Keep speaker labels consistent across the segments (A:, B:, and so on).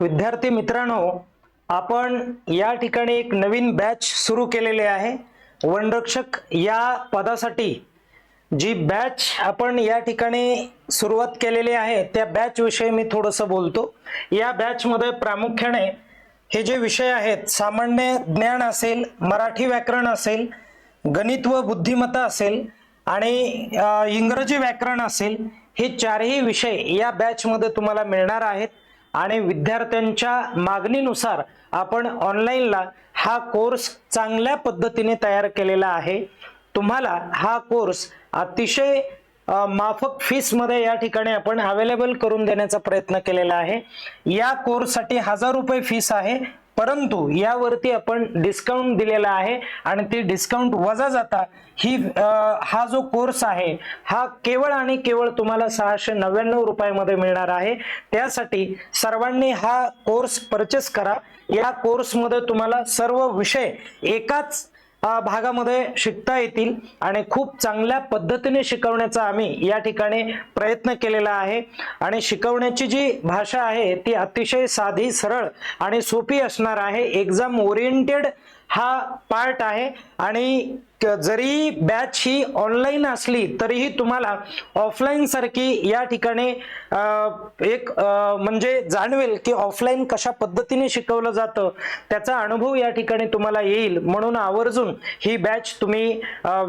A: विद्यार्थी मित्रांनो आपण या ठिकाणी एक नवीन बॅच सुरू केलेली आहे. वनरक्षक या पदासाठी जी बॅच आपण या ठिकाणी सुरुवात केलेली आहे त्या बॅचविषयी मी थोडंसं बोलतो. या बॅचमध्ये प्रामुख्याने हे जे विषय आहेत सामान्य ज्ञान असेल मराठी व्याकरण असेल गणित व बुद्धिमत्ता असेल आणि इंग्रजी व्याकरण असेल हे चारही विषय या बॅचमध्ये तुम्हाला मिळणार आहेत. आणि विद्यार्थ्यांच्या मागणीनुसार आपण ऑनलाईनला हा कोर्स चांगल्या पद्धतीने तयार केलेला आहे. तुम्हाला हा कोर्स अतिशय माफक फीसमध्ये या ठिकाणी आपण अवेलेबल करून देण्याचा प्रयत्न केलेला आहे. या कोर्ससाठी हजार रुपये फीस आहे. परंतु यावरती आपण डिस्काउंट दिलेला आहे आणि ती डिस्काउंट वजा जाता ही हा जो कोर्स आहे हा केवळ आणि केवळ तुम्हाला सहाशे नव्याण्णव रुपयामध्ये मिळणार आहे. त्यासाठी सर्वांनी हा कोर्स परचेस करा. या कोर्समध्ये तुम्हाला सर्व विषय एकाच भागामध्ये शिकता येतील आणि खूप चांगल्या पद्धतीने शिकवण्याचा आम्ही या ठिकाणी प्रयत्न केलेला आहे. आणि शिकवण्याची जी भाषा आहे ती अतिशय साधी सरळ आणि सोपी असणार आहे. एक्झाम ओरिएंटेड हा पार्ट आहे. आणि जरी बॅच ही ऑनलाईन असली तरीही तुम्हाला ऑफलाईन सारखी या ठिकाणी एक म्हणजे जाणवेल की ऑफलाईन कशा पद्धतीने शिकवलं जातं. त्याचा अनुभव या ठिकाणी तुम्हाला येईल. म्हणून आवर्जून ही बॅच तुम्ही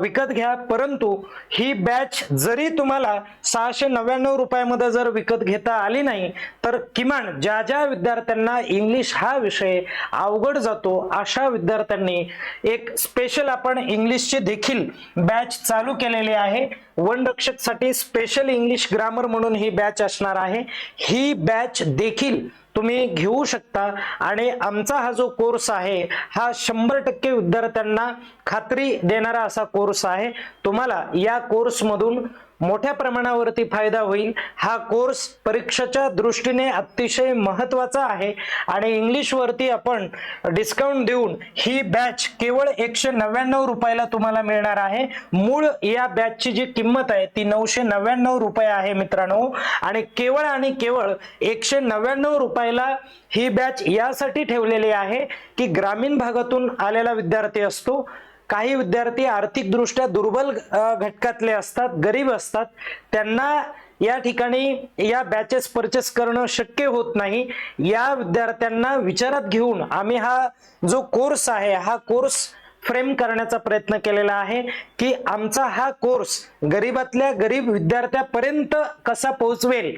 A: विकत घ्या. परंतु ही बॅच जरी तुम्हाला सहाशे नव्याण्णव रुपयामध्ये जर विकत घेता आली नाही तर किमान ज्या ज्या विद्यार्थ्यांना इंग्लिश हा विषय अवघड जातो अशा विद्यार्थ्यांनी एक स्पेशल आपण इंग्लिशची देखील बॅच चालू केलेली आहे. वनरक्षकसाठी स्पेशल इंग्लिश ग्रामर म्हणून ही बॅच असणार आहे. ही बॅच देखील तुम्ही घेऊ शकता. आणि आमचा हा जो कोर्स आहे हा शंभर टक्के विद्यार्थ्यांना खात्री देणारा असा कोर्स आहे. तुम्हाला या कोर्समधून मोठ्या प्रमाणावरती फायदा होईल. हा कोर्स परीक्षेच्या दृष्टीने अतिशय महत्त्वाचा आहे आणि इंग्लिशवरती आपण डिस्काउंट देऊन ही बॅच केवळ एकशे नव्याण्णव रुपयाला तुम्हाला मिळणार आहे. मूळ या बॅचची जी किंमत आहे ती नऊशे नव्याण्णव रुपये आहे मित्रांनो. आणि केवळ आणि केवळ एकशे नव्याण्णव रुपयाला ही बॅच यासाठी ठेवलेली आहे की ग्रामीण भागातून आलेला विद्यार्थी असतो. काही विद्यार्थी आर्थिकदृष्ट्या दुर्बल घटकातले असतात गरीब असतात. त्यांना या ठिकाणी या बॅचेस परचेस करणं शक्य होत नाही. या विद्यार्थ्यांना विचारात घेऊन आम्ही हा जो कोर्स आहे हा कोर्स फ्रेम करण्याचा प्रयत्न केलेला आहे की आमचा हा कोर्स गरीबातल्या गरीब विद्यार्थ्यापर्यंत कसा पोहोचवेल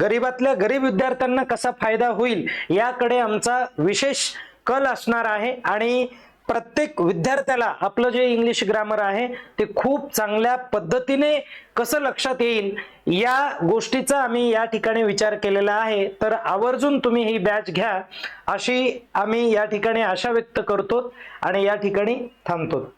A: गरीबातल्या गरीब विद्यार्थ्यांना कसा फायदा होईल याकडे आमचा विशेष कल असणार आहे. आणि प्रत्येक विद्यार्थ्याला आपलं जे इंग्लिश ग्रामर आहे ते खूप चांगल्या पद्धतीने कसं लक्षात येईल या गोष्टीचा आम्ही या ठिकाणी विचार केलेला आहे. तर आवर्जून तुम्ही ही बॅच घ्या अशी आम्ही या ठिकाणी आशा व्यक्त करतो आणि या ठिकाणी थांबतो.